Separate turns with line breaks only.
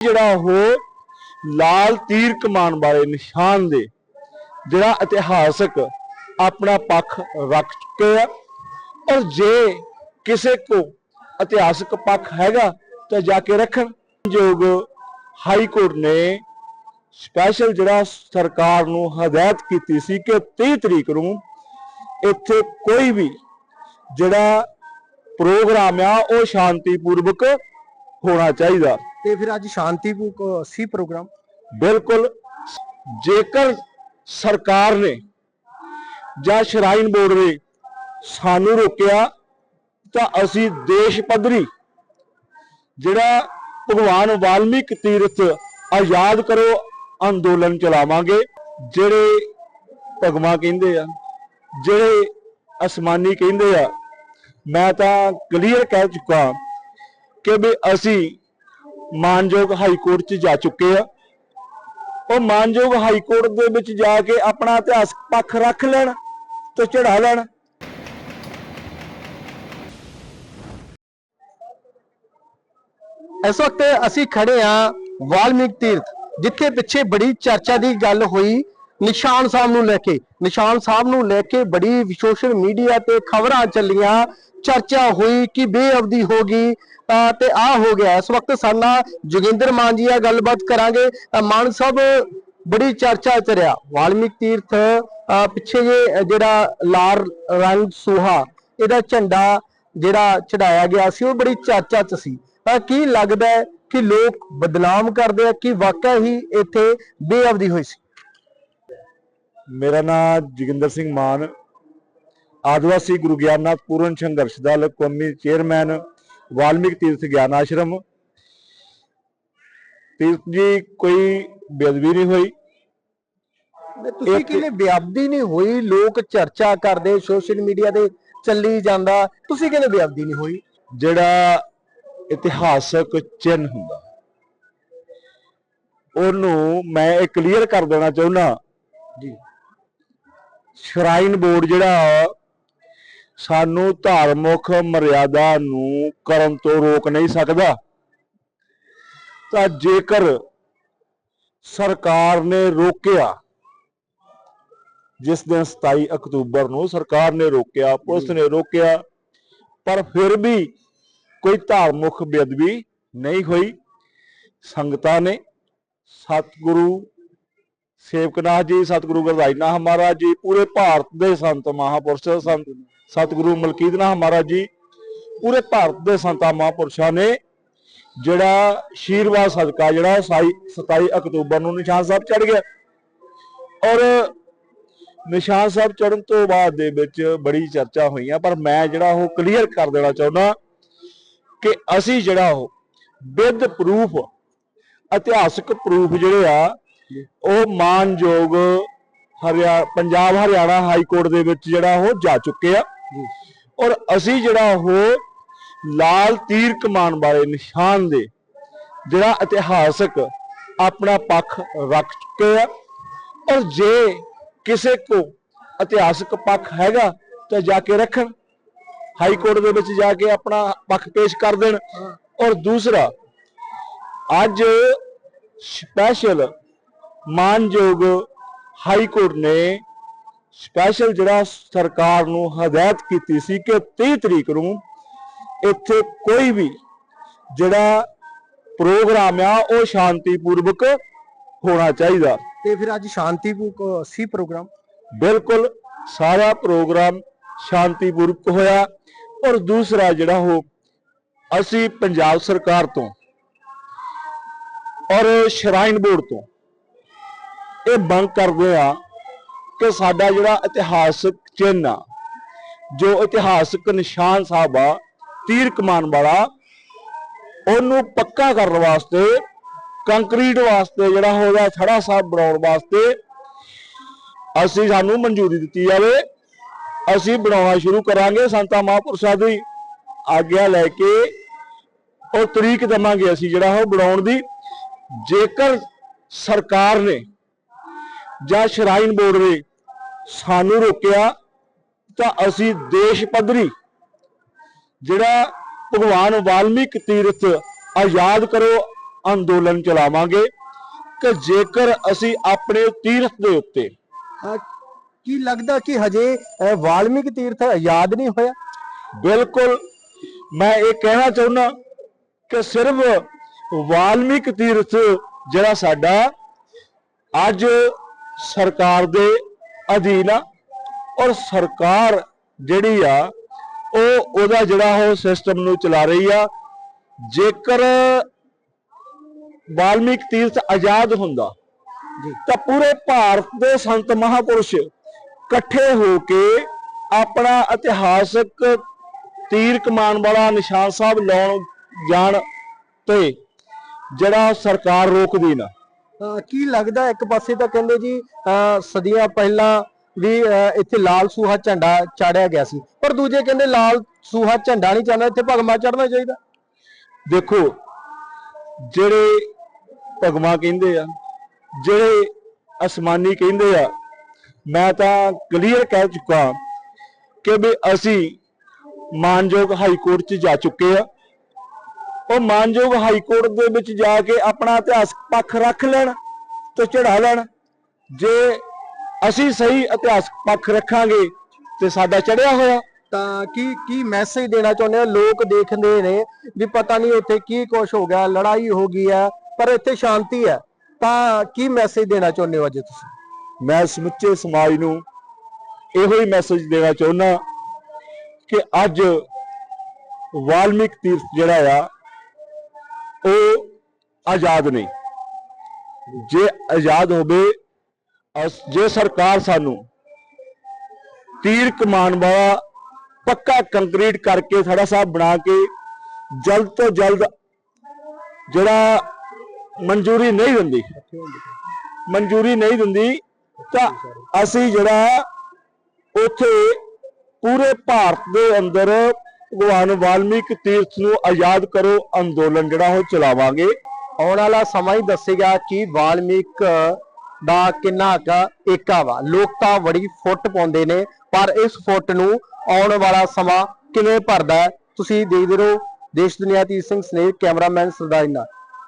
ਜਿਹੜਾ ਉਹ ਲਾਲ ਤੀਰ ਕਮਾਨ ਵਾਲੇ ਨਿਸ਼ਾਨ ਦੇ ਜਿਹੜਾ ਇਤਿਹਾਸਕ ਆਪਣਾ ਪੱਖ ਰੱਖ ਚੁੱਕੇ ਔਰ ਜੇ ਕਿਸੇ ਕੋ ਇਤਿਹਾਸਕ ਪੱਖ ਹੈਗਾ ਤਾਂ ਜਾ ਕੇ ਰੱਖਣ। ਯੋਗ ਹਾਈ ਕੋਰਟ ਨੇ ਸਪੈਸ਼ਲ ਜਿਹੜਾ ਸਰਕਾਰ ਨੂੰ ਹਦਾਇਤ ਕੀਤੀ ਸੀ ਕਿ 30 ਤਰੀਕ ਨੂੰ ਇੱਥੇ ਕੋਈ ਵੀ ਜਿਹੜਾ ਪ੍ਰੋਗਰਾਮ ਆ, ਉਹ ਸ਼ਾਂਤੀਪੂਰਵਕ ਹੋਣਾ ਚਾਹੀਦਾ।
ਤੇ ਫਿਰ ਅੱਜ ਸ਼ਾਂਤੀਪੂਰਵਕ ਸੀ ਪ੍ਰੋਗਰਾਮ।
ਬਿਲਕੁਲ। ਜੇਕਰ ਸਰਕਾਰ ਨੇ ਜਾਂ ਸ਼ਰਾਈਨ ਬੋਰਡ ਨੇ ਸਾਨੂੰ ਰੋਕਿਆ, ਤਾਂ ਅਸੀਂ ਦੇਸ਼ ਪੱਧਰੀ ਜਿਹੜਾ ਭਗਵਾਨ ਵਾਲਮੀਕ ਤੀਰਥ ਆਜ਼ਾਦ ਕਰੋ ਅੰਦੋਲਨ ਚਲਾਵਾਂਗੇ, ਜਿਹੜੇ ਭਗਵਾ ਕਹਿੰਦੇ ਆ, ਜਿਹੜੇ ਅਸਮਾਨੀ ਕਹਿੰਦੇ ਆ। ਮੈਂ ਤਾਂ ਕਲੀਅਰ ਕਹਿ ਚੁੱਕਾ ਕਿ ਵੀ ਅਸੀਂ ਮਾਨਯੋਗ ਹਾਈ ਕੋਰਟ 'ਚ ਜਾ ਚੁੱਕੇ ਆ। ਉਹ ਮਾਨਯੋਗ ਹਾਈ ਕੋਰਟ ਦੇ ਵਿੱਚ ਜਾ ਕੇ ਆਪਣਾ ਇਤਿਹਾਸਕ ਪੱਖ ਰੱਖ ਲੈਣ ਤੇ ਚੜਾ ਲੈਣ।
ਇਸ ਵਕਤ ਅਸੀਂ ਖੜੇ ਆ ਵਾਲਮੀਕ ਤੀਰਥ, ਜਿੱਥੇ ਪਿੱਛੇ ਬੜੀ ਚਰਚਾ ਦੀ ਗੱਲ ਹੋਈ ਨਿਸ਼ਾਨ ਸਾਹਿਬ ਨੂੰ ਲੈ ਕੇ, ਨਿਸ਼ਾਨ ਸਾਹਿਬ ਨੂੰ ਲੈ ਕੇ ਬੜੀ ਸੋਸ਼ਲ ਮੀਡੀਆ ਤੇ ਖਬਰਾਂ ਚੱਲੀਆਂ, ਚਰਚਾ ਹੋਈ ਕਿ ਬੇਅਬਦੀ ਹੋ ਗਈ, ਤੇ ਆ ਹੋ ਗਿਆ। ਇਸ ਵਕਤ ਸਾਨਾ ਜੋਗਿੰਦਰ ਮਾਨ ਜੀ ਆ ਗੱਲਬਾਤ ਕਰਾਂਗੇ ਮਾਨ ਸਾਹਿਬ, ਬੜੀ ਚਰਚਾ ਚ ਰਿਹਾ। ਵਾਲਮੀਕ ਤੀਰਥ ਪਿੱਛੇ ਜੇ ਜਿਹੜਾ ਲਾਲ ਰੰਗ ਸੁਹਾ, ਇਹਦਾ ਝੰਡਾ ਜਿਹੜਾ ਚੜਾਇਆ ਗਿਆ ਸੀ, ਉਹ ਬੜੀ ਚਰਚਾ ਚ ਸੀ। ਕੀ ਲੱਗਦਾ ਕਿ ਲੋਕ ਬਦਨਾਮ ਕਰਦੇ ਆ, ਕਿ ਵਾਕਿਆ ਹੀ ਇੱਥੇ ਬੇਅਬਦੀ ਹੋਈ ਸੀ?
ਮੇਰਾ ਨਾਮ ਜੋਗਿੰਦਰ ਸਿੰਘ ਮਾਨ। ਆਦਿਵਾਸੀ ਗੁਰੂ ਗਿਆਨਨਾਥ ਪੂਰਨ ਸੰਘਰਸ਼ ਦਲ ਕੌਮੀ ਚੇਅਰਮੈਨ ਵਾਲਮੀਕ ਤੀਰਥ ਗਿਆਨ ਆਸ਼ਰਮ। ਤੀਰਥ ਜੀ ਕੋਈ ਬੇਅਦਬੀ ਨਹੀਂ ਹੋਈ।
ਤੁਸੀਂ ਕਿਵੇਂ ਬੇਅਬਦੀ ਨਹੀਂ ਹੋਈ? ਲੋਕ ਚਰਚਾ ਕਰਦੇ ਸੋਸ਼ਲ ਮੀਡੀਆ ਤੇ ਚੱਲੀ ਜਾਂਦਾ। ਤੁਸੀਂ ਕਿਵੇਂ ਬੇਅਬਦੀ ਨਹੀਂ ਹੋਈ?
ਜਿਹੜਾ ਇਤਿਹਾਸਕ ਚਿੰਨ੍ਹ ਹੁੰਦਾ ਉਹਨੂੰ ਮੈਂ ਇਹ ਕਲੀਅਰ ਕਰ ਦੇਣਾ ਚਾਹੁੰਦਾ।
ਜੀ।
ਸ਼ਰਾਈਨ ਬੋਰਡ ਜਿਹੜਾ ਸਾਨੂੰ ਧਾਰਮਿਕ ਮਰਿਆਦਾ ਨੂੰ ਕਰਨ ਤੋਂ ਰੋਕ ਨਹੀਂ ਸਕਦਾ। ਤਾਂ ਜੇਕਰ ਸਰਕਾਰ ਨੇ ਰੋਕਿਆ, ਜਿਸ ਦਿਨ 27 ਅਕਤੂਬਰ ਨੂੰ ਸਰਕਾਰ ਨੇ ਰੋਕਿਆ, ਪੁਲਿਸ ਨੇ ਰੋਕਿਆ, ਪਰ ਫਿਰ ਵੀ ਕੋਈ ਧਾਰਮਿਕ ਬੇਅਦਬੀ ਨਹੀਂ ਹੋਈ। ਸੰਗਤਾਂ ਨੇ ਸਤਿਗੁਰੂ ਸੇਵਕਨਾਥ ਜੀ, ਸਤਿਗੁਰੂ ਗੁਰਦਾਈਨਾਥ ਮਹਾਰਾਜ ਜੀ, ਪੂਰੇ ਭਾਰਤ ਦੇ ਸੰਤ ਮਹਾਪੁਰਸ਼ ਸੰਤ ਸਤਿਗੁਰੂ ਮਲਕੀਤਨਾਥ ਮਹਾਰਾਜ ਜੀ, ਪੂਰੇ ਭਾਰਤ ਦੇ ਸੰਤਾਂ ਮਹਾਪੁਰਸ਼ਾਂ ਨੇ ਜਿਹੜਾ ਆਸ਼ੀਰਵਾਦ ਸਦਕਾ ਜਿਹੜਾ 27 ਅਕਤੂਬਰ ਨੂੰ ਨਿਸ਼ਾਨ ਸਾਹਿਬ ਚੜ ਗਿਆ। ਔਰ ਨਿਸ਼ਾਨ ਸਾਹਿਬ ਚੜਨ ਤੋਂ ਬਾਅਦ ਦੇ ਵਿੱਚ ਬੜੀ ਚਰਚਾ ਹੋਈਆਂ ਪਰ ਮੈਂ ਜਿਹੜਾ ਉਹ ਕਲੀਅਰ ਕਰ ਦੇਣਾ ਚਾਹੁੰਦਾ ਕਿ ਅਸੀਂ ਜਿਹੜਾ ਉਹ ਵਿਦ ਪ੍ਰੂਫ ਇਤਿਹਾਸਕ ਪ੍ਰੂਫ ਜਿਹੜੇ ਆ ਉਹ ਮਾਨਯੋਗ ਹਰਿਆ ਪੰਜਾਬ ਹਰਿਆਣਾ ਹਾਈ ਕੋਰਟ ਦੇ ਵਿੱਚ ਜਿਹੜਾ ਉਹ ਜਾ ਚੁੱਕੇ ਆ। ਔਰ ਅਸੀਂ ਜਿਹੜਾ ਉਹ ਲਾਲ ਤੀਰ ਕਮਾਨ ਵਾਲੇ ਨਿਸ਼ਾਨ ਦੇ ਜਿਹੜਾ ਇਤਿਹਾਸਕ ਆਪਣਾ ਪੱਖ ਰੱਖ ਚੁੱਕੇ ਆ। ਔਰ ਜੇ ਕਿਸੇ ਕੋ ਇਤਿਹਾਸਕ ਪੱਖ ਹੈਗਾ ਤਾਂ ਜਾ ਕੇ ਰੱਖਣ ਹਾਈ ਕੋਰਟ ਦੇ ਵਿੱਚ ਜਾ ਕੇ ਆਪਣਾ ਪੱਖ ਪੇਸ਼ ਕਰ ਦੇਣ। ਔਰ ਦੂਸਰਾ ਅੱਜ ਸਪੈਸ਼ਲ ਮਾਨਯੋਗ ਹਾਈ ਕੋਰਟ ਨੇ ਸਪੈਸ਼ਲ ਜਿਹੜਾ ਸਰਕਾਰ ਨੂੰ ਹਦਾਇਤ ਕੀਤੀ ਸੀ ਕਿ 30 ਤਰੀਕ ਨੂੰ ਇੱਥੇ ਕੋਈ ਵੀ ਜਿਹੜਾ ਪ੍ਰੋਗਰਾਮ ਆ ਉਹ ਸ਼ਾਂਤੀਪੂਰਵਕ ਹੋਣਾ ਚਾਹੀਦਾ।
ਤੇ ਫਿਰ ਅੱਜ ਸ਼ਾਂਤੀਪੂਰਵਕ ਸੀ ਪ੍ਰੋਗਰਾਮ?
ਬਿਲਕੁਲ ਸਾਰਾ ਪ੍ਰੋਗਰਾਮ ਸ਼ਾਂਤੀਪੂਰਵਕ ਹੋਇਆ। ਔਰ ਦੂਸਰਾ ਜਿਹੜਾ ਉਹ ਅਸੀਂ ਪੰਜਾਬ ਸਰਕਾਰ ਤੋਂ ਔਰ ਸ਼ਰਾਈਨ ਬੋਰਡ ਤੋਂ ਇਹ ਮੰਗ ਕਰਦੇ ਆ ਕਿ ਸਾਡਾ ਜਿਹੜਾ ਇਤਿਹਾਸਕ ਚਿੰਨ੍ਹ ਆ, ਜੋ ਇਤਿਹਾਸਕ ਨਿਸ਼ਾਨ ਸਾਹਿਬ ਆ, ਤੀਰ ਕਮਾਨ ਵਾਲਾ, ਉਹਨੂੰ ਪੱਕਾ ਕਰਨ ਵਾਸਤੇ, ਕੰਕਰੀਟ ਵਾਸਤੇ, ਜਿਹੜਾ ਉਹਦਾ ਥੜਾ ਸਾਹਿਬ ਬਣਾਉਣ ਵਾਸਤੇ, ਅਸੀਂ ਸਾਨੂੰ ਮਨਜ਼ੂਰੀ ਦਿੱਤੀ ਜਾਵੇ। ਅਸੀਂ ਬਣਾਉਣਾ ਸ਼ੁਰੂ ਕਰਾਂਗੇ ਸੰਤਾ ਮਹਾਂਪੁਰਸ਼ਾਂ ਦੀ। ਆਗਿਆ ਲੈ ਕੇ ਉਹ ਤਰੀਕ ਦਵਾਂਗੇ ਅਸੀਂ ਜਿਹੜਾ ਉਹ ਬਣਾਉਣ ਦੀ। ਜੇਕਰ ਸਰਕਾਰ ਨੇ ਜਾਂ ਸ਼ਰਾਈਨ ਬੋਰਡ ਨੇ ਸਾਨੂੰ ਰੋਕਿਆ ਤਾਂ ਅਸੀਂ ਦੇਸ਼ ਪੱਧਰੀ ਜਿਹੜਾ ਭਗਵਾਨ ਵਾਲਮੀਕ ਤੀਰਥ ਆਜ਼ਾਦ ਕਰੋ ਅੰਦੋਲਨ ਚਲਾਵਾਂਗੇ ਕਿ ਜੇਕਰ ਅਸੀਂ ਆਪਣੇ ਤੀਰਥ ਦੇ ਉੱਤੇ
ਕੀ ਲੱਗਦਾ ਕਿ ਹਜੇ ਵਾਲਮੀਕ ਤੀਰਥ ਆਜ਼ਾਦ ਨਹੀਂ ਹੋਇਆ?
ਬਿਲਕੁਲ ਮੈਂ ਇਹ ਕਹਿਣਾ ਚਾਹੁੰਦਾ ਕਿ ਸਿਰਫ ਵਾਲਮੀਕ ਤੀਰਥ ਜਿਹੜਾ ਸਾਡਾ ਅੱਜ ਸਰਕਾਰ ਦੇ ਅਧੀਨ ਆ ਔਰ ਸਰਕਾਰ ਜਿਹੜੀ ਆ ਉਹ ਉਹਦਾ ਜਿਹੜਾ ਉਹ ਸਿਸਟਮ ਨੂੰ ਚਲਾ ਰਹੀ ਆ। ਜੇਕਰ ਵਾਲਮੀਕ ਤੀਰਥ ਆਜ਼ਾਦ ਹੁੰਦਾ ਤਾਂ ਪੂਰੇ ਭਾਰਤ ਦੇ ਸੰਤ ਮਹਾਪੁਰਸ਼ ਇਕੱਠੇ ਹੋ ਕੇ ਆਪਣਾ ਇਤਿਹਾਸਕ ਤੀਰ ਕਮਾਨ ਵਾਲਾ ਨਿਸ਼ਾਨ ਸਾਹਿਬ ਲਾਉਣ ਜਾਣ ਤੇ ਜਿਹੜਾ ਸਰਕਾਰ ਰੋਕਦੀ ਨਾ।
ਕੀ ਲੱਗਦਾ ਇੱਕ ਪਾਸੇ ਤਾਂ ਕਹਿੰਦੇ ਜੀ ਸਦੀਆਂ ਪਹਿਲਾਂ ਵੀ ਇੱਥੇ ਲਾਲ ਸੂਹਾ ਝੰਡਾ ਚਾੜਿਆ ਗਿਆ ਸੀ, ਪਰ ਦੂਜੇ ਕਹਿੰਦੇ ਲਾਲ ਸੂਹਾ ਝੰਡਾ ਨਹੀਂ ਚਾੜਨਾ, ਇੱਥੇ ਭਗਮਾ ਚੜਨਾ ਚਾਹੀਦਾ।
ਦੇਖੋ, ਜਿਹੜੇ ਭਗਵਾ ਕਹਿੰਦੇ ਆ, ਜਿਹੜੇ ਅਸਮਾਨੀ ਕਹਿੰਦੇ ਆ, ਮੈਂ ਤਾਂ ਕਲੀਅਰ ਕਹਿ ਚੁੱਕਾ ਕਿ ਵੀ ਅਸੀਂ ਮਾਨਯੋਗ ਹਾਈ ਕੋਰਟ 'ਚ ਜਾ ਚੁੱਕੇ ਆ। ਉਹ ਮਾਨਯੋਗ ਹਾਈ ਕੋਰਟ ਦੇ ਵਿੱਚ ਜਾ ਕੇ ਆਪਣਾ ਇਤਿਹਾਸਕ ਪੱਖ ਰੱਖ ਲੈਣ ਤੇ ਚੜਾ ਲੈਣ। ਜੇ ਅਸੀਂ ਸਹੀ ਇਤਿਹਾਸਕ ਪੱਖ ਰੱਖਾਂਗੇ ਤੇ ਸਾਡਾ ਚੜਿਆ ਹੋਇਆ।
ਤਾਂ ਕੀ ਕੀ ਮੈਸੇਜ ਦੇਣਾ ਚਾਹੁੰਦੇ ਹੋ ਲੋਕ ਦੇਖਦੇ ਨੇ ਵੀ ਪਤਾ ਨਹੀਂ ਉੱਥੇ ਕੀ ਕੁਛ ਹੋ ਗਿਆ ਲੜਾਈ ਹੋ ਗਈ ਹੈ ਪਰ ਇੱਥੇ ਸ਼ਾਂਤੀ ਹੈ। ਤਾਂ ਕੀ ਮੈਸੇਜ ਦੇਣਾ ਚਾਹੁੰਦੇ ਹੋ ਅੱਜ ਤੁਸੀਂ?
ਮੈਂ ਸਮੁੱਚੇ ਸਮਾਜ ਨੂੰ ਇਹੋ ਹੀ ਮੈਸੇਜ ਦੇਣਾ ਚਾਹੁੰਦਾ ਕਿ ਅੱਜ ਵਾਲਮੀਕ ਤੀਰਥ ਜਿਹੜਾ ਆ ਉਹ ਆਜ਼ਾਦ ਨਹੀਂ। ਜੇ ਆਜ਼ਾਦ ਹੋਵੇ ਜੇ ਸਰਕਾਰ ਸਾਨੂੰ ਤੀਰ ਕਮਾਨ ਵਾਲਾ ਪੱਕਾ ਕੰਕਰੀਟ ਕਰਕੇ ਥੜਾ ਸਾਹਿਬ ਬਣਾ ਕੇ ਜਲਦ ਤੋਂ ਜਲਦ ਜਿਹੜਾ ਮਨਜ਼ੂਰੀ ਨਹੀਂ ਦਿੰਦੀ, ਮਨਜ਼ੂਰੀ ਨਹੀਂ ਦਿੰਦੀ, ਤਾਂ ਅਸੀਂ ਜਿਹੜਾ ਉੱਥੇ ਪੂਰੇ ਭਾਰਤ ਦੇ ਅੰਦਰ ਭਗਵਾਨ ਵਾਲਮੀਕ ਤੀਰਥ ਨੂੰ ਆਜ਼ਾਦ ਕਰੋ, ਅੰਦੋਲਨ ਜਿਹੜਾ ਉਹ ਚਲਾਵਾਂਗੇ।
ਆਉਣ ਵਾਲਾ ਸਮਾਂ ਹੀ ਦੱਸੇਗਾ ਕਿ ਵਾਲਮੀਕ ਦਾ ਕਿੰਨਾ ਕੁ ਏਕਾ ਵਾ। ਲੋਕ ਤਾਂ ਬੜੀ ਫੁੱਟ ਪਾਉਂਦੇ ਨੇ, ਪਰ ਇਸ ਫੁੱਟ ਨੂੰ ਆਉਣ ਵਾਲਾ ਸਮਾਂ ਕਿਵੇਂ ਭਰਦਾ ਹੈ? ਤੁਸੀਂ ਦੇਖਦੇ ਰਹੋ। ਦੇਸ਼ ਦੁਨੀਆ ਦੀ ਸਿੰਘ ਸਨੇਹ ਕੈਮਰਾਮੈਨ ਸਰਦਾਰ ਨਾਲ